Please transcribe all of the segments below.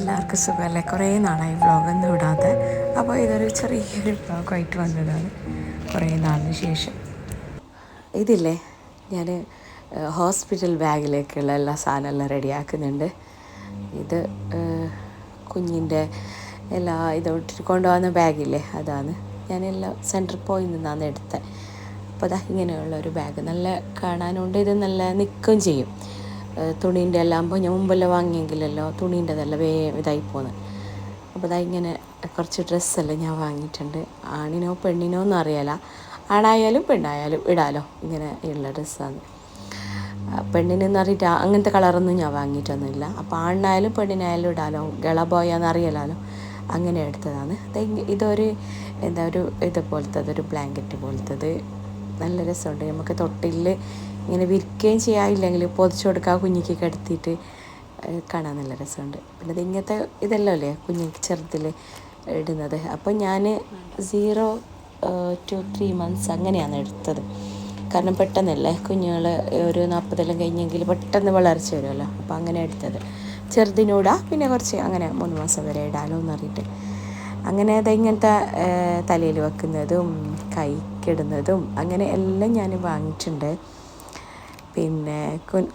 എല്ലാവർക്കും സുഖമല്ലേ? കുറേ നാളായി വ്ളോഗൊന്നും ഇടാതെ. അപ്പോൾ ഇതൊരു ചെറിയൊരു വ്ളോഗായിട്ട് വന്നതാണ്. കുറേ നാളിന് ശേഷം. ഇതില്ലേ? ഞാൻ ഹോസ്പിറ്റൽ ബാഗിലേക്കുള്ള എല്ലാ സാധനമെല്ലാം റെഡിയാക്കുന്നുണ്ട്. ഇത് കുഞ്ഞിന്റെ എല്ലാ ഇതോട്ടിട്ട് കൊണ്ടുപോകുന്ന ബാഗില്ലേ? അതാണ്. ഞാനെല്ലാം സെൻട്രൽ പോയിന്റ് നിന്നാണ് എടുത്തത്. അപ്പോൾ അതാ ഇങ്ങനെയുള്ള ഒരു ബാഗ്. നല്ല കാണാനുണ്ട്. ഇത് നല്ല നിൽക്കുകയും ചെയ്യും. തുണീന്റെ എല്ലാം ആകുമ്പോൾ ഞാൻ മുമ്പെല്ലാം വാങ്ങിയെങ്കിലല്ലോ തുണീന്റെതെല്ലാം വേ ഇതായി പോകുന്നത് അപ്പോൾ അതാ ഇങ്ങനെ കുറച്ച് ഡ്രസ്സെല്ലാം ഞാൻ വാങ്ങിയിട്ടുണ്ട്. ആണിനോ പെണ്ണിനോ ഒന്നും അറിയാല. ആണായാലും പെണ്ണായാലും ഇടാലോ. ഇങ്ങനെ ഉള്ള ഡ്രസ്സാണ് പെണ്ണിനെന്ന് അറിയിട്ട് അങ്ങനത്തെ കളറൊന്നും ഞാൻ വാങ്ങിയിട്ടൊന്നുമില്ല. അപ്പോൾ ആണിനായാലും പെണ്ണിനായാലും ഇടാലോ. ഗള ബോയാന്ന് അറിയാലോ അങ്ങനെ എടുത്തതാണ്. ഇതൊരു എന്താ ഒരു ഇതുപോലത്തത് ഒരു ബ്ലാങ്കറ്റ് പോലത്തത്. നല്ല രസമുണ്ട്. നമുക്ക് തൊട്ടിൽ ഇങ്ങനെ വിരിക്കുകയും ചെയ്യാമില്ലെങ്കിൽ പൊതിച്ചു കൊടുക്കുക കുഞ്ഞിക്ക് കിടത്തിയിട്ട് കാണാൻ നല്ല രസമുണ്ട്. പിന്നെ ഇങ്ങനത്തെ ഇതെല്ലാം അല്ലേ കുഞ്ഞിക്ക് ചെറുതിൽ ഇടുന്നത്. അപ്പോൾ ഞാൻ സീറോ ടു ത്രീ മന്ത്സ് അങ്ങനെയാണ് എടുത്തത്. കാരണം പെട്ടെന്നല്ലേ കുഞ്ഞുങ്ങൾ ഒരു നാൽപ്പതെല്ലാം കഴിഞ്ഞെങ്കിൽ പെട്ടെന്ന് വളർച്ച വരുമല്ലോ. അപ്പോൾ അങ്ങനെ എടുത്തത്. ചെറുതിനൂടാ പിന്നെ കുറച്ച് അങ്ങനെ മൂന്ന് മാസം വരെ ഇടാലോ എന്നറിയിട്ട് അങ്ങനെ അത് ഇങ്ങനത്തെ തലയിൽ വെക്കുന്നതും കൈക്കിടുന്നതും അങ്ങനെ എല്ലാം ഞാൻ വാങ്ങിയിട്ടുണ്ട്. പിന്നെ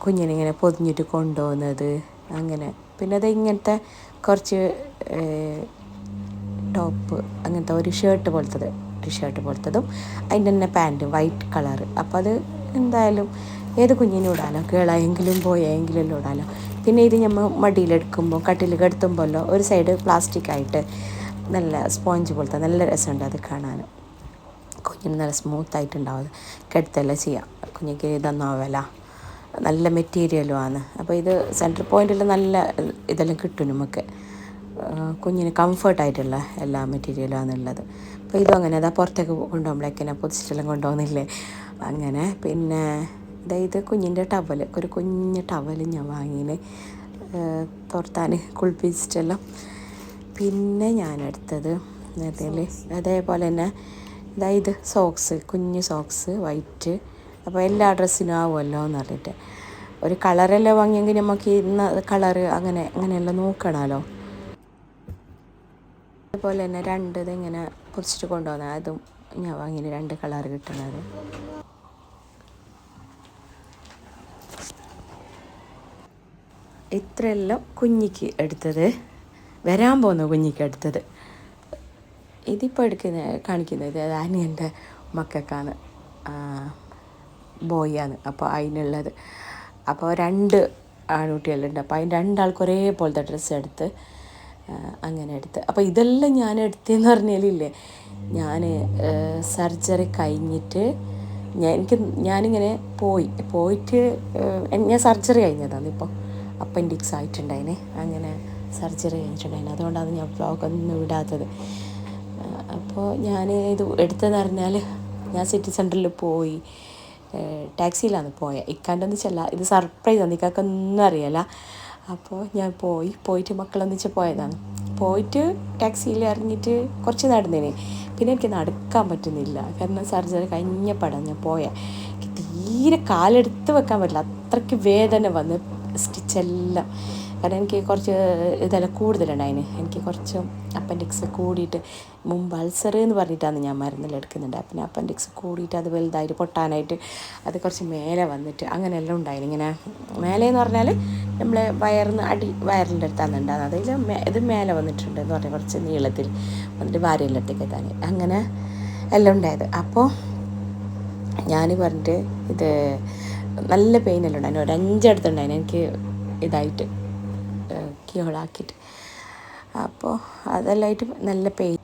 കുഞ്ഞിനിങ്ങനെ പൊതിഞ്ഞിട്ട് കൊണ്ടുപോകുന്നത് അങ്ങനെ. പിന്നെ അത് ഇങ്ങനത്തെ കുറച്ച് ടോപ്പ് അങ്ങനത്തെ ഒരു ഷർട്ട് പോലത്തത് ഷർട്ട് പോലത്തതും അതിന്റെ തന്നെ പാന്റ് വൈറ്റ് കളർ. അപ്പോൾ അത് എന്തായാലും ഏത് കുഞ്ഞിനും ഇടാലോ കേളായെങ്കിലും പോയെങ്കിലും എല്ലാം ഇടാലോ പിന്നെ ഇത് നമ്മൾ മടിയിലെടുക്കുമ്പോൾ കട്ടിൽ കെടുത്തുമ്പോഴല്ലോ ഒരു സൈഡ് പ്ലാസ്റ്റിക് ആയിട്ട് നല്ല സ്പോഞ്ച് പോലത്തെ നല്ല രസമുണ്ട് അത് കാണാനും കുഞ്ഞിന് നല്ല സ്മൂത്തായിട്ടുണ്ടാവും. കെടുത്തെല്ലാം ചെയ്യാം. കുഞ്ഞിക്ക് ഇതൊന്നാവല നല്ല മെറ്റീരിയലും ആണ്. അപ്പോൾ ഇത് സെന്റർ പോയിന്റിൽ നല്ല ഇതെല്ലാം കിട്ടും നമുക്ക്. കുഞ്ഞിന് കംഫർട്ടായിട്ടുള്ള എല്ലാ മെറ്റീരിയലും ആണുള്ളത്. അപ്പോൾ ഇതും അങ്ങനെ. അതാ പുറത്തേക്ക് കൊണ്ടുപോകുമ്പോഴേക്കിനെ പൊതിച്ചിട്ടെല്ലാം കൊണ്ടുപോകുന്നില്ലേ? അങ്ങനെ. പിന്നെ ഇത് കുഞ്ഞിന്റെ ടവൽ ഒരു കുഞ്ഞ് ടവൽ ഞാൻ വാങ്ങിന്. തുറത്താൻ കുളിപ്പിച്ചിട്ടെല്ലാം. പിന്നെ ഞാൻ എടുത്തത് അതിൽ അതേപോലെ തന്നെ ഇതായത് സോക്സ് കുഞ്ഞ് സോക്സ് വൈറ്റ് അപ്പോൾ എല്ലാ ഡ്രസ്സിനും ആവുമല്ലോ എന്ന് പറഞ്ഞിട്ട്. ഒരു കളറെല്ലാം വാങ്ങിയെങ്കിൽ നമുക്ക് ഇന്ന കളറ് അങ്ങനെ അങ്ങനെയെല്ലാം നോക്കണമല്ലോ. അതുപോലെ തന്നെ രണ്ട് ഇതിങ്ങനെ പൊതിച്ചിട്ട് കൊണ്ടുവന്നത് അതും ഞാൻ വാങ്ങിന് രണ്ട് കളർ കിട്ടുന്നത് ഇത്രയെല്ലാം കുഞ്ഞിക്ക് എടുത്തത്. വരാൻ പോകുന്ന കുഞ്ഞിക്ക് എടുത്തത്. ഇതിപ്പോൾ എടുക്കുന്ന കാണിക്കുന്നത് അനിയന്റെ മക്കൾക്കാണ് ബോയാണ് അപ്പോൾ അതിനുള്ളത് അപ്പോൾ രണ്ട് ആൺകുട്ടികളുണ്ട്. അപ്പോൾ അതിന് രണ്ടാൾക്ക് ഒരേപോലത്തെ ഡ്രസ്സ് എടുത്ത് അങ്ങനെ എടുത്ത്. അപ്പോൾ ഇതെല്ലാം ഞാൻ എടുത്തതെന്ന് പറഞ്ഞാലില്ലേ? ഞാൻ സർജറി കഴിഞ്ഞിട്ട് ഞാൻ എനിക്ക് ഞാനിങ്ങനെ പോയി. പോയിട്ട് ഞാൻ സർജറി കഴിഞ്ഞതാണ് ഇപ്പോൾ അപ്പൻഡിക്സ് ആയിട്ടുണ്ടായിനെ. അങ്ങനെ സർജറി കഴിഞ്ഞിട്ടുണ്ടായിന്. അതുകൊണ്ടാണ് ഞാൻ വ്ളോഗൊന്നും വിടാത്തത് അപ്പോൾ ഞാൻ ഇത് എടുത്തതെന്ന് പറഞ്ഞാൽ ഞാൻ സിറ്റി സെന്ററിൽ പോയി. ടാക്സിയിലാണ് പോയത് ഇക്കാന്റെ ഒന്നിച്ചല്ല ഇത് സർപ്രൈസ് ആണ്. ഇക്കാക്കൊന്നും അറിയില്ല. അപ്പോൾ ഞാൻ പോയി. പോയിട്ട് മക്കളൊന്നിച്ച് പോയതാണ്. പോയിട്ട് ടാക്സിയിൽ ഇറങ്ങിയിട്ട് കുറച്ച് നടന്നേനെ. പിന്നെ എനിക്ക് നടക്കാൻ പറ്റുന്നില്ല. കാരണം സർജറി കഴിഞ്ഞ പടം ഞാൻ പോയ. തീരെ കാലെടുത്ത് വെക്കാൻ പറ്റില്ല. അത്രയ്ക്ക് വേദന വന്ന് സ്റ്റിച്ചെല്ലാം കാരണം എനിക്ക് കുറച്ച് ഇതെല്ലാം കൂടുതലുണ്ടായിന്. എനിക്ക് കുറച്ച് അപ്പൻഡിക്സ് കൂടിയിട്ട് മുമ്പ് അൾസർ എന്ന് പറഞ്ഞിട്ടാണ് ഞാൻ മരുന്നെല്ലാം എടുക്കുന്നുണ്ട്. പിന്നെ അപ്പൻഡിക്സ് കൂടിയിട്ട് അത് വലുതായിട്ട് പൊട്ടാനായിട്ട് അത് കുറച്ച് മേലെ വന്നിട്ട് അങ്ങനെയെല്ലാം ഉണ്ടായിരുന്നു ഇങ്ങനെ മേലെ എന്ന് പറഞ്ഞാൽ നമ്മൾ വയറിന്ന് അടി വയറിന്റെ അടുത്താണ് ഉണ്ടാകുന്നത് അതിൽ ഇത് മേലെ വന്നിട്ടുണ്ട് എന്ന് പറഞ്ഞാൽ കുറച്ച് നീളത്തിൽ വന്നിട്ട് ഭാര്യയിലടുത്തേക്ക് എത്താൻ അങ്ങനെ എല്ലാം ഉണ്ടായത്. അപ്പോൾ ഞാൻ പറഞ്ഞിട്ട് ഇത് നല്ല പെയിനെല്ലാം ഉണ്ടായിരുന്നു ഒരു അഞ്ചടുത്തുണ്ടായിരുന്നു എനിക്ക് ഇതായിട്ട് കീഹോളാക്കിയിട്ട് അപ്പോൾ അതെല്ലാമായിട്ട് നല്ല പെയിൻ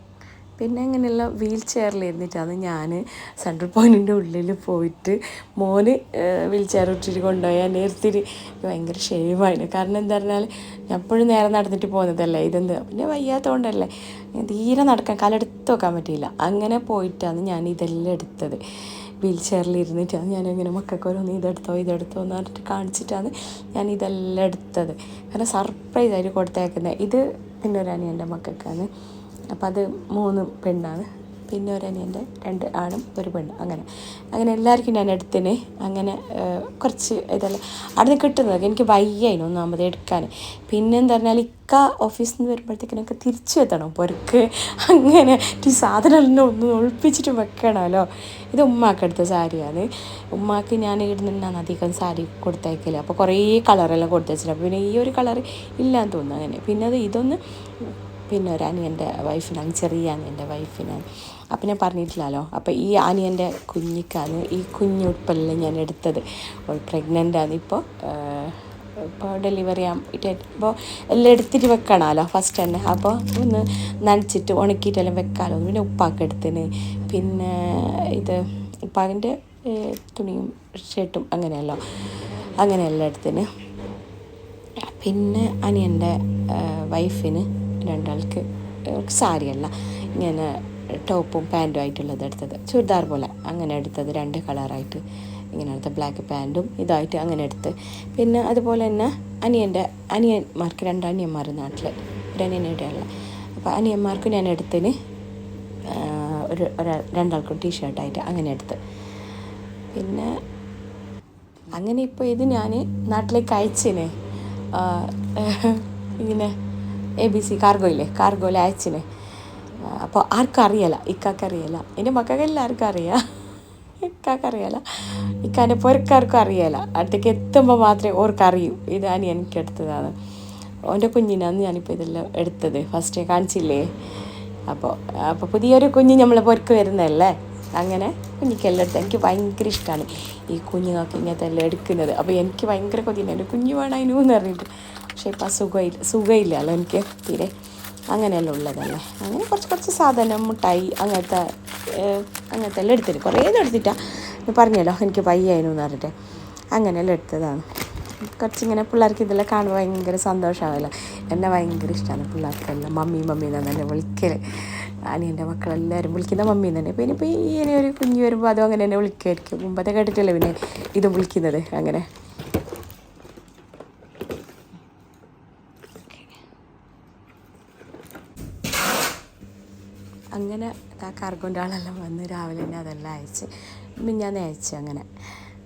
പിന്നെ അങ്ങനെയുള്ള വീൽ ചെയറിൽ ഇരുന്നിട്ടാണ് ഞാൻ സെൻട്രൽ പോയിന്റിന്റെ ഉള്ളിൽ പോയിട്ട് മോന് വീൽ ചെയർ ഇട്ടിട്ട് കൊണ്ടുപോയാൽ നേരത്തിട്ട് ഭയങ്കര ഷേവായിരുന്നു കാരണം എന്താ പറഞ്ഞാൽ ഞാൻ എപ്പോഴും നേരെ നടന്നിട്ട് പോകുന്നതല്ലേ ഇതെന്ത്? പിന്നെ വയ്യാത്തതുകൊണ്ടല്ലേ തീരെ നടക്കാൻ കാലെടുത്ത് വെക്കാൻ പറ്റിയില്ല. അങ്ങനെ പോയിട്ടാണ് ഞാൻ ഇതെല്ലാം എടുത്തത്. വീൽ ചെയറിൽ ഇരുന്നിട്ടാണ് ഞാനിങ്ങനെ മക്കൾക്ക് ഓരോന്ന് ഇതെടുത്തോ ഇതെടുത്തോ എന്ന് പറഞ്ഞിട്ട് കാണിച്ചിട്ടാണ് ഞാൻ ഇതെല്ലാം എടുത്തത്. കാരണം സർപ്രൈസായിട്ട് കൊടുത്തേക്കുന്നത്. ഇത് പിന്നെ ഒരു മക്കൾക്കാണ്. അപ്പം അത് മൂന്ന് പെണ്ണാണ്. പിന്നെ ഒരു അനിയന്റെ രണ്ട് ആണും ഒരു പെണ്ണും അങ്ങനെ. അങ്ങനെ എല്ലാവർക്കും ഞാൻ എടുത്തിന്. അങ്ങനെ കുറച്ച് ഇതെല്ലാം. അവിടെ കിട്ടുന്നത് എനിക്ക് വയ്യായിരുന്നു ഒന്നാമത് എടുക്കാൻ. പിന്നെ എന്താ പറഞ്ഞാൽ ഇക്ക ഓഫീസിൽ നിന്ന് വരുമ്പോഴത്തേക്കിനൊക്കെ തിരിച്ചു എത്തണം പൊരക്ക്. അങ്ങനെ ഈ സാധനം ഒന്ന് ഒളിപ്പിച്ചിട്ട് വെക്കണമല്ലോ. ഇത് ഉമ്മാക്ക് എടുത്ത സാരിയാണ്. ഉമ്മാക്ക് ഞാൻ ഇവിടെ നിന്നാണ് അധികം സാരി കൊടുത്തയക്കില്ല അപ്പോൾ കുറേ കളറെല്ലാം കൊടുത്തയച്ചില്ല അപ്പോൾ പിന്നെ ഈ ഒരു കളർ ഇല്ലാന്ന് തോന്നുന്നു അങ്ങനെ. പിന്നെ അത് ഇതൊന്ന് പിന്നെ ഒരു അനിയന്റെ വൈഫിനാണ് ചെറിയ അനിയന്റെ വൈഫിനാണ് അപ്പം ഞാൻ പറഞ്ഞിട്ടില്ലല്ലോ. അപ്പോൾ ഈ അനിയന്റെ കുഞ്ഞിക്കാണ്. ഈ കുഞ്ഞു ഉൾപ്പെടെ ഞാൻ എടുത്തത്. അവൾ പ്രഗ്നന്റ് ആണ് ഇപ്പോൾ. ഇപ്പോൾ ഡെലിവറി ഇപ്പോൾ എല്ലാം എടുത്തിട്ട് വെക്കണമല്ലോ ഫസ്റ്റ് തന്നെ. അപ്പോൾ ഒന്ന് നനച്ചിട്ട് ഉണക്കിയിട്ടെല്ലാം വെക്കാമല്ലോ. പിന്നെ ഉപ്പാക്ക് എടുത്തിന് പിന്നെ ഇത് ഉപ്പാകിന്റെ തുണിയും ഷർട്ടും അങ്ങനെയല്ലോ. അങ്ങനെയെല്ലാം എടുത്തിന് പിന്നെ അനിയന്റെ വൈഫിന് രണ്ടാൾക്ക് സാരിയല്ല. ഇങ്ങനെ ടോപ്പും പാന്റും ആയിട്ടുള്ളത് എടുത്തത്. ചുരിദാർ പോലെ അങ്ങനെ എടുത്തത് രണ്ട് കളറായിട്ട്. ഇങ്ങനെ എടുത്ത ബ്ലാക്ക് പാന്റും ഇതായിട്ട് അങ്ങനെ എടുത്ത്. പിന്നെ അതുപോലെ തന്നെ അനിയന്റെ അനിയന്മാർക്ക് രണ്ട് അനിയന്മാർ നാട്ടിൽ ഒരു അനിയനുടെയുള്ള അപ്പോൾ അനിയന്മാർക്ക് ഞാൻ എടുത്തിന് ഒരു ഒരാൾ രണ്ടാൾക്കും ടീഷർട്ടായിട്ട് അങ്ങനെ എടുത്ത്. പിന്നെ അങ്ങനെ ഇപ്പോൾ ഇത് ഞാൻ നാട്ടിലേക്ക് അയച്ചിന്. ഇങ്ങനെ എ ബി സി കാർഗോയില്ലേ കാർഗോയിൽ അയച്ചിന്. അപ്പോൾ ആർക്കും അറിയാല ഇക്കാക്ക് അറിയല എന്റെ മക്കൾക്ക് എല്ലാവർക്കും അറിയാം. ഇക്കാക്ക് അറിയല ഇക്കാന്റെ പൊരക്കാർക്കും അറിയല. അടുത്തേക്ക് എത്തുമ്പോൾ മാത്രമേ ഓർക്ക് അറിയൂ ഇതാണ് എനിക്ക് എടുത്തതാണ്. ഓന്റെ കുഞ്ഞിനാണ് ഞാനിപ്പോൾ ഇതെല്ലാം എടുത്തത്. ഫസ്റ്റ് കാണിച്ചില്ലേ? അപ്പോൾ അപ്പോൾ പുതിയൊരു കുഞ്ഞ് നമ്മൾ പൊരക്ക് വരുന്നതല്ലേ? അങ്ങനെ കുഞ്ഞിക്കെല്ലാം എടുത്ത് എനിക്ക് ഭയങ്കര ഇഷ്ടമാണ് ഈ കുഞ്ഞുങ്ങൾക്ക് ഇങ്ങനത്തെ എല്ലാം എടുക്കുന്നത്. അപ്പോൾ എനിക്ക് ഭയങ്കര കൊതിയുണ്ട്. എന്റെ കുഞ്ഞ് വേണം അതിനു എന്ന് പറഞ്ഞിട്ട്. പക്ഷേ ഇപ്പം സുഖമില്ല സുഖമില്ലല്ലോ എനിക്ക് തീരെ അങ്ങനെയെല്ലാം ഉള്ളതല്ലേ? അങ്ങനെ കുറച്ച് കുറച്ച് സാധനം മുട്ടായി അങ്ങനത്തെ അങ്ങനത്തെ എല്ലാം എടുത്തിട്ട് കുറേ ഒന്നും എടുത്തിട്ടാ. ഞാൻ പറഞ്ഞല്ലോ എനിക്ക് വയ്യായിരുന്നു എന്ന് പറഞ്ഞിട്ട്. അങ്ങനെയെല്ലാം എടുത്തതാണ്. കുറച്ചിങ്ങനെ പിള്ളേർക്ക് ഇതെല്ലാം കാണുമ്പോൾ ഭയങ്കര സന്തോഷമാവല്ലോ എന്നെ ഭയങ്കര ഇഷ്ടമാണ് പിള്ളേർക്കെല്ലാം. മമ്മി മമ്മി എന്നാണ് എന്നെ വിളിക്കൽ അനിയന്റെ മക്കളെല്ലാവരും വിളിക്കുന്ന മമ്മി തന്നെ. പിന്നെ ഇപ്പോൾ ഇനി ഒരു കുഞ്ഞ് വരുമ്പോൾ അതും അങ്ങനെ എന്നെ വിളിക്കുമായിരിക്കും മുമ്പത്തെ കേട്ടിട്ടല്ലേ പിന്നെ ഇതും വിളിക്കുന്നത്? അങ്ങനെ. അങ്ങനെ കാർഗോന്റെ ആളെല്ലാം വന്ന് രാവിലെ തന്നെ അതെല്ലാം അയച്ച് മിഞ്ഞാന്ന് അയച്ചു അങ്ങനെ.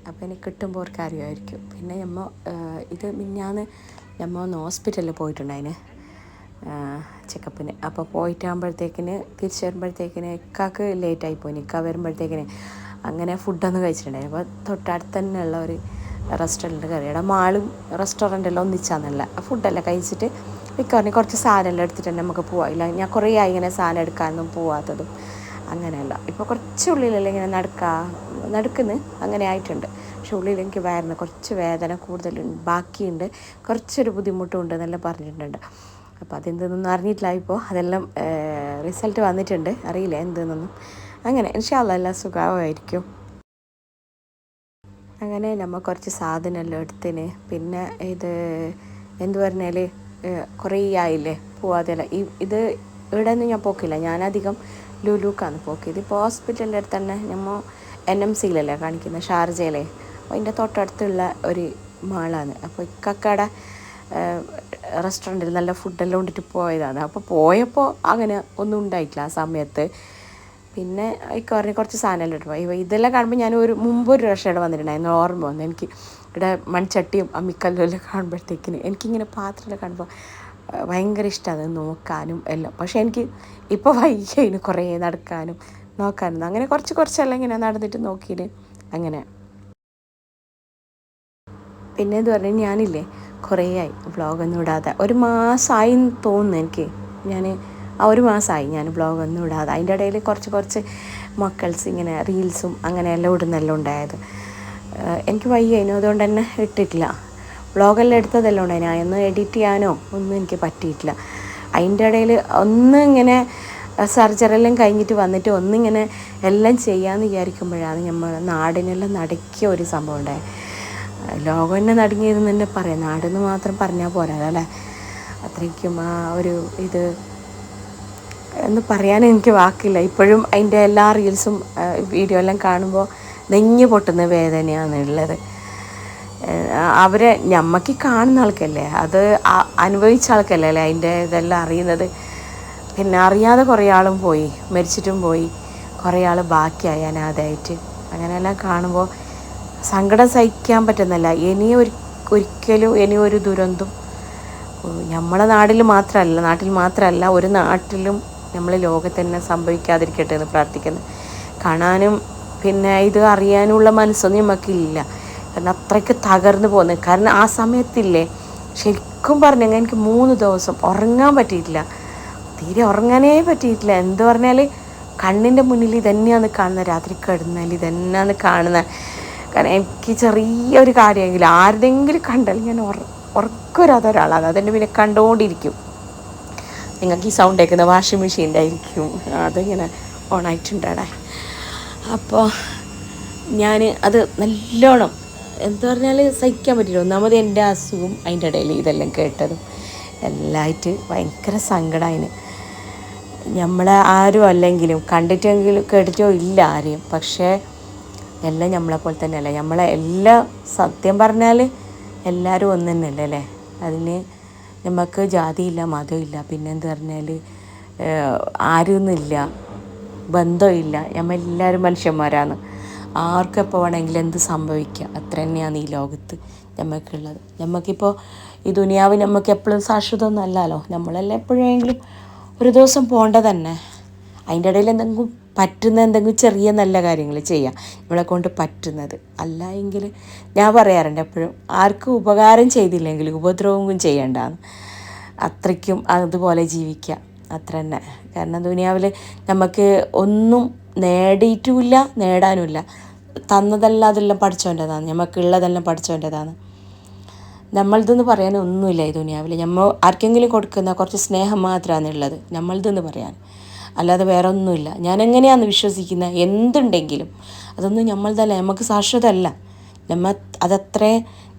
അപ്പോൾ എനിക്ക് കിട്ടുമ്പോൾ അവർക്ക് അറിയുമായിരിക്കും. പിന്നെ ഞമ്മ ഇത് മിഞ്ഞാന്ന് ഞമ്മ ഒന്ന് ഹോസ്പിറ്റലിൽ പോയിട്ടുണ്ടായിന് ചെക്കപ്പിന്. അപ്പോൾ പോയിട്ടാകുമ്പോഴത്തേക്കിന് തിരിച്ചു വരുമ്പോഴത്തേക്കിന് ഇക്കാക്ക് ലേറ്റായി പോയി ഇക്ക വരുമ്പോഴത്തേക്കിന് അങ്ങനെ ഫുഡൊന്നും കഴിച്ചിട്ടുണ്ടായി അപ്പോൾ തൊട്ടടുത്ത് തന്നെ ഉള്ള ഒരു റെസ്റ്റോറന്റ് കയറിയുടെ മാളും റെസ്റ്റോറന്റെല്ലാം ഒന്നിച്ചാന്നല്ല. ഫുഡെല്ലാം കഴിച്ചിട്ട് പറഞ്ഞു കുറച്ച് സാധനമെല്ലാം എടുത്തിട്ട് തന്നെ നമുക്ക് പോവാം. ഇല്ല ഞാൻ കുറേ ആയി ഇങ്ങനെ സാധനം എടുക്കാനൊന്നും പോവാത്തതും അങ്ങനെയല്ല. ഇപ്പോൾ കുറച്ച് ഉള്ളിലല്ലേ ഇങ്ങനെ നടക്കാ നടക്കുന്നു. അങ്ങനെ ആയിട്ടുണ്ട്. പക്ഷെ ഉള്ളിൽ എനിക്ക് വയറിന് കുറച്ച് വേദന കൂടുതലുണ്ട് ബാക്കിയുണ്ട്. കുറച്ചൊരു ബുദ്ധിമുട്ടുണ്ട് എന്നെല്ലാം പറഞ്ഞിട്ടുണ്ട്. അപ്പോൾ അതെന്തെന്നൊന്നും അറിഞ്ഞിട്ടില്ല ഇപ്പോൾ അതെല്ലാം റിസൾട്ട് വന്നിട്ടുണ്ട്. അറിയില്ല എന്തെന്നൊന്നും. അങ്ങനെ ഇൻഷാല്ല എല്ലാം സുഖമായിരിക്കും. അങ്ങനെ നമ്മൾ കുറച്ച് സാധനമെല്ലാം എടുത്തിന്. പിന്നെ ഇത് എന്ത് പറഞ്ഞാൽ കുറേ ആയില്ലേ പോവാതെയല്ല. ഈ ഇത് ഇവിടെ നിന്ന് ഞാൻ പോക്കില്ല. ഞാനധികം ലുലൂക്കാണ് പോക്കിയത്. ഇപ്പോൾ ഹോസ്പിറ്റലിന്റെ അടുത്ത് തന്നെ നമ്മൾ എൻ എം സിയിലല്ലേ കാണിക്കുന്നത് ഷാർജയിലെ. അപ്പോൾ അതിന്റെ തൊട്ടടുത്തുള്ള ഒരു മാളാണ്. അപ്പോൾ ഇക്കക്കടെ റെസ്റ്റോറന്റിൽ നല്ല ഫുഡെല്ലാം കൊണ്ടിട്ട് പോയതാണ്. അപ്പോൾ പോയപ്പോൾ അങ്ങനെ ഒന്നും ഉണ്ടായിട്ടില്ല ആ സമയത്ത്. പിന്നെ ഇക്ക പറഞ്ഞ കുറച്ച് സാധനമെല്ലാം ഇതെല്ലാം കാണുമ്പോൾ ഞാൻ ഒരു മുമ്പ് ഒരു പ്രാവശ്യം ഇവിടെ വന്നിട്ടുണ്ടായിരുന്നു. ഓർമ്മ വന്നു. എനിക്ക് ഇവിടെ മൺചട്ടിയും അമ്മിക്കല്ലും കാണുമ്പോഴത്തേക്കിന് എനിക്കിങ്ങനെ പാത്രമെല്ലാം കാണുമ്പോൾ ഭയങ്കര ഇഷ്ടമാണ് നോക്കാനും എല്ലാം. പക്ഷേ എനിക്ക് ഇപ്പോൾ വൈകിയതിന് കുറേ നടക്കാനും നോക്കാനും. അങ്ങനെ കുറച്ച് കുറച്ചെല്ലാം ഇങ്ങനെ നടന്നിട്ട് നോക്കിയിട്ട് അങ്ങനെ. പിന്നെ എന്ന് പറഞ്ഞാൽ ഞാനില്ലേ കുറേ ആയി വ്ളോഗൊന്നും ഇടാതെ. ഒരു മാസമായി തോന്നുന്നു എനിക്ക്. ഞാൻ ആ ഒരു മാസമായി ഞാൻ വ്ളോഗൊന്നും ഇടാതെ. അതിന്റെ ഇടയിൽ കുറച്ച് കുറച്ച് മക്കൾസ് ഇങ്ങനെ റീൽസും അങ്ങനെയെല്ലാം ഇടുന്നെല്ലാം ഉണ്ടായത്. എനിക്ക് വയ്യേനു അതുകൊണ്ട് തന്നെ ഇട്ടിട്ടില്ല. വ്ളോഗെല്ലാം എടുത്തതല്ല ഉണ്ട് ഞാൻ ഒന്ന് എഡിറ്റ് ചെയ്യാനോ ഒന്നും എനിക്ക് പറ്റിയിട്ടില്ല. അതിന്റെ ഇടയിൽ ഒന്ന് ഇങ്ങനെ സർജറി എല്ലാം കഴിഞ്ഞിട്ട് വന്നിട്ട് ഒന്നിങ്ങനെ എല്ലാം ചെയ്യാമെന്ന് വിചാരിക്കുമ്പോഴാണ് നമ്മൾ നാടിനെല്ലാം നടക്കിയ ഒരു സംഭവം ഉണ്ടായത് ലോകം തന്നെ നടുങ്ങിയതെന്ന് തന്നെ പറയാം. നാടെന്ന് മാത്രം പറഞ്ഞാൽ പോരാ അല്ലേ? അത്രയ്ക്കും ആ ഒരു ഇത് എന്ന് പറയാൻ എനിക്ക് വാക്കില്ല. ഇപ്പോഴും അതിന്റെ എല്ലാ റീൽസും വീഡിയോ എല്ലാം കാണുമ്പോൾ നെഞ്ഞ് പൊട്ടുന്ന വേദനയാണ് ഉള്ളത് അവരെ ഞമ്മക്ക് കാണുന്ന ആൾക്കല്ലേ അത് അനുഭവിച്ച ആൾക്കല്ലേ അല്ലേ അതിന്റെ ഇതെല്ലാം അറിയുന്നത്. പിന്നെ അറിയാതെ കുറേ ആളും പോയി മരിച്ചിട്ടും പോയി കുറേ ആൾ ബാക്കിയായി അനാഥായിട്ട് അങ്ങനെയെല്ലാം കാണുമ്പോൾ സങ്കടം സഹിക്കാൻ പറ്റുന്നല്ല ഇനി ഒരു ഒരിക്കലും ഇനി ഒരു ദുരന്തം. നമ്മളെ നാട്ടിൽ മാത്രമല്ല നാട്ടിൽ മാത്രമല്ല ഒരു നാട്ടിലും നമ്മൾ ലോകത്ത് തന്നെ സംഭവിക്കാതിരിക്കട്ടെ എന്ന് പ്രാർത്ഥിക്കുന്നു. കാണാനും പിന്നെ ഇത് അറിയാനുള്ള മനസ്സൊന്നും നമുക്കില്ല കാരണം അത്രയ്ക്ക് തകർന്നു പോകുന്നത് കാരണം ആ സമയത്തില്ലേ ശരിക്കും പറഞ്ഞെങ്കിൽ എനിക്ക് മൂന്ന് ദിവസം ഉറങ്ങാൻ പറ്റിയിട്ടില്ല. തീരെ ഉറങ്ങാനേ പറ്റിയിട്ടില്ല. എന്ത് പറഞ്ഞാൽ കണ്ണിന്റെ മുന്നിൽ ഇതന്നെയാണ് കാണുന്നത് രാത്രി കിടന്നാൽ ഇതന്നെയാണ് കാണുന്നത് കാരണം എനിക്ക് ചെറിയൊരു കാര്യമെങ്കിലും ആരുടെങ്കിലും കണ്ടാൽ ഞാൻ ഉറ ഉറക്കം വരാത്ത ഒരാളാണ് അതെന്നെ പിന്നെ കണ്ടുകൊണ്ടിരിക്കും നിങ്ങൾക്ക് ഈ സൗണ്ട് കേൾക്കുന്ന വാഷിംഗ് മെഷീന്റെ ആയിരിക്കും. അതിങ്ങനെ ഓണായിട്ടുണ്ടാടേ അപ്പോൾ ഞാൻ അത് നല്ലോണം എന്താ പറഞ്ഞാൽ സഹിക്കാൻ പറ്റില്ല. ഒന്നാമത് എന്റെ അസുഖം അതിന്റെ ഇടയിൽ ഇതെല്ലാം കേട്ടതും എല്ലായിട്ട് ഭയങ്കര സങ്കടമായിന് നമ്മളെ ആരും അല്ലെങ്കിലും കണ്ടിട്ടെങ്കിലും കേട്ടിട്ടോ ഇല്ല ആരെയും. പക്ഷേ എല്ലാം നമ്മളെ പോലെ തന്നെയല്ല. നമ്മളെ എല്ലാ സത്യം പറഞ്ഞാൽ എല്ലാവരും ഒന്ന് തന്നെയല്ലേ അല്ലേ? അതിന് നമുക്ക് ജാതിയില്ല മതമില്ല പിന്നെ എന്താ പറഞ്ഞാൽ ആരൊന്നുമില്ല ബന്ധമില്ല. നമ്മൾ എല്ലാവരും മനുഷ്യന്മാരാണ്. ആർക്കും എപ്പോൾ വേണമെങ്കിലും എന്ത് സംഭവിക്കുക അത്ര തന്നെയാണ് ഈ ലോകത്ത് നമുക്കുള്ളത് നമുക്കിപ്പോൾ ഈ ദുനിയാവ് നമുക്ക് എപ്പോഴും ശാശ്വതമൊന്നും അല്ലല്ലോ നമ്മളെല്ലാം എപ്പോഴെങ്കിലും ഒരു ദിവസം പോകേണ്ട തന്നെ. അതിന്റെ ഇടയിൽ എന്തെങ്കിലും പറ്റുന്ന എന്തെങ്കിലും ചെറിയ നല്ല കാര്യങ്ങൾ ചെയ്യാം. നമ്മളെ കൊണ്ട് പറ്റുന്നത്. അല്ല എങ്കിൽ ഞാൻ പറയാറുണ്ട് എപ്പോഴും ആർക്കും ഉപകാരം ചെയ്തില്ലെങ്കിൽ ഉപദ്രവവും ചെയ്യേണ്ടതാണ് അത്രയ്ക്കും അതുപോലെ ജീവിക്കുക അത്ര തന്നെ. കാരണം ദുനിയാവിൽ നമുക്ക് ഒന്നും നേടിയിട്ടുമില്ല നേടാനുമില്ല. തന്നതെല്ലാം അതെല്ലാം പഠിച്ചോന്റെതാണ് നമുക്കുള്ളതെല്ലാം പഠിച്ചോന്റെതാണ് നമ്മളതെന്ന് പറയാൻ ഒന്നുമില്ല ഈ ദുനിയാവിൽ നമ്മൾ ആർക്കെങ്കിലും കൊടുക്കുന്ന കുറച്ച് സ്നേഹം മാത്രമാണ് ഉള്ളത് നമ്മളതെന്ന് പറയാൻ. അല്ലാതെ വേറെ ഒന്നുമില്ല ഞാൻ എങ്ങനെയാണെന്ന് വിശ്വസിക്കുന്നത് എന്തുണ്ടെങ്കിലും. അതൊന്നും നമ്മളതല്ല നമുക്ക് ശാശ്വതമല്ല നമ്മ അതത്രേ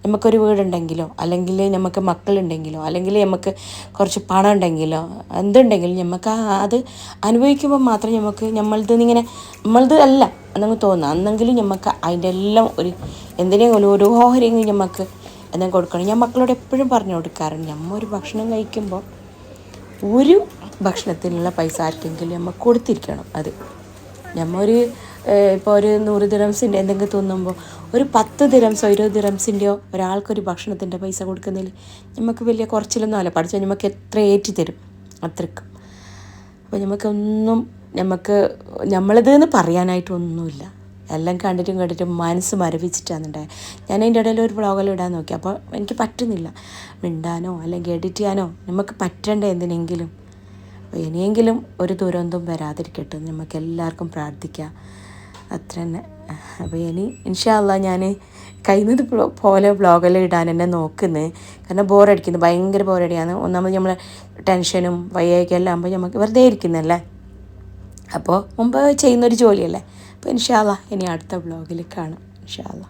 നമുക്കൊരു വീടുണ്ടെങ്കിലോ അല്ലെങ്കിൽ നമുക്ക് മക്കളുണ്ടെങ്കിലോ അല്ലെങ്കിൽ നമുക്ക് കുറച്ച് പണം ഉണ്ടെങ്കിലോ എന്തുണ്ടെങ്കിലും നമുക്ക് അത് അനുഭവിക്കുമ്പോൾ മാത്രം നമുക്ക് നമ്മളത് ഇങ്ങനെ നമ്മളത് അല്ല എന്നങ്ങ് തോന്നുക അന്നെങ്കിലും നമുക്ക് അതിന്റെ എല്ലാം ഒരു എന്തിനെങ്കിലും ഒരു ഓഹരിയെങ്കിലും നമുക്ക് എന്തെങ്കിലും കൊടുക്കണം. ഞാൻ മക്കളോട് എപ്പോഴും പറഞ്ഞു കൊടുക്കാറുണ്ട്. നമ്മൾ ഒരു ഭക്ഷണം കഴിക്കുമ്പോൾ ഒരു ഭക്ഷണത്തിനുള്ള പൈസ ആർക്കെങ്കിലും നമ്മൾ കൊടുത്തിരിക്കണം. അത്. നമ്മൾ ഒരു ഇപ്പോൾ ഒരു നൂറ് ദിറംസിന്റെ എന്തെങ്കിലും തോന്നുമ്പോൾ ഒരു പത്ത് ദിറംസോ ഇരുപത് ദിറംസിന്റെയോ ഒരാൾക്കൊരു ഭക്ഷണത്തിന്റെ പൈസ കൊടുക്കുന്നതിൽ നമുക്ക് വലിയ കുറച്ചിലൊന്നും അല്ല. പഠിച്ചാൽ നമുക്ക് എത്ര ഏറ്റി തരും? അത്രക്കും അപ്പോൾ നമുക്കൊന്നും നമുക്ക് നമ്മളത് എന്ന് പറയാനായിട്ടൊന്നുമില്ല. എല്ലാം കണ്ടിട്ടും കണ്ടിട്ടും മനസ്സ് മരവിച്ചിട്ടാണ് ഞാൻ അതിന്റെ ഇടയിൽ ഒരു വ്ളോഗെല്ലാം ഇടാൻ നോക്കി. അപ്പോൾ എനിക്ക് പറ്റുന്നില്ല. മിണ്ടാനോ അല്ലെങ്കിൽ എഡിറ്റ് ചെയ്യാനോ നമുക്ക് പറ്റേണ്ട എന്തിനെങ്കിലും. അപ്പോൾ ഇനിയെങ്കിലും ഒരു ദുരന്തം വരാതിരിക്കട്ടെ. നമുക്ക് എല്ലാവർക്കും പ്രാർത്ഥിക്കാം. അത്ര തന്നെ അപ്പോൾ ഇനി ഇൻഷാല്ല ഞാൻ കഴിയുന്നത് പോലെ വ്ളോഗെല്ലാം ഇടാൻ തന്നെ നോക്കുന്നത് കാരണം ബോറടിക്കുന്നു. ഭയങ്കര ബോറടിയാണ്. ഒന്നാമത് നമ്മൾ ടെൻഷനും വയ്യായിക്കെല്ലാം ആകുമ്പോൾ നമുക്ക് വെറുതെ ഇരിക്കുന്നല്ലേ? അപ്പോൾ മുമ്പ് ചെയ്യുന്നൊരു ജോലിയല്ലേ? അപ്പോൾ ഇൻഷാല്ല ഇനി അടുത്ത വ്ളോഗിൽ കാണാം. ഇൻഷാല്ല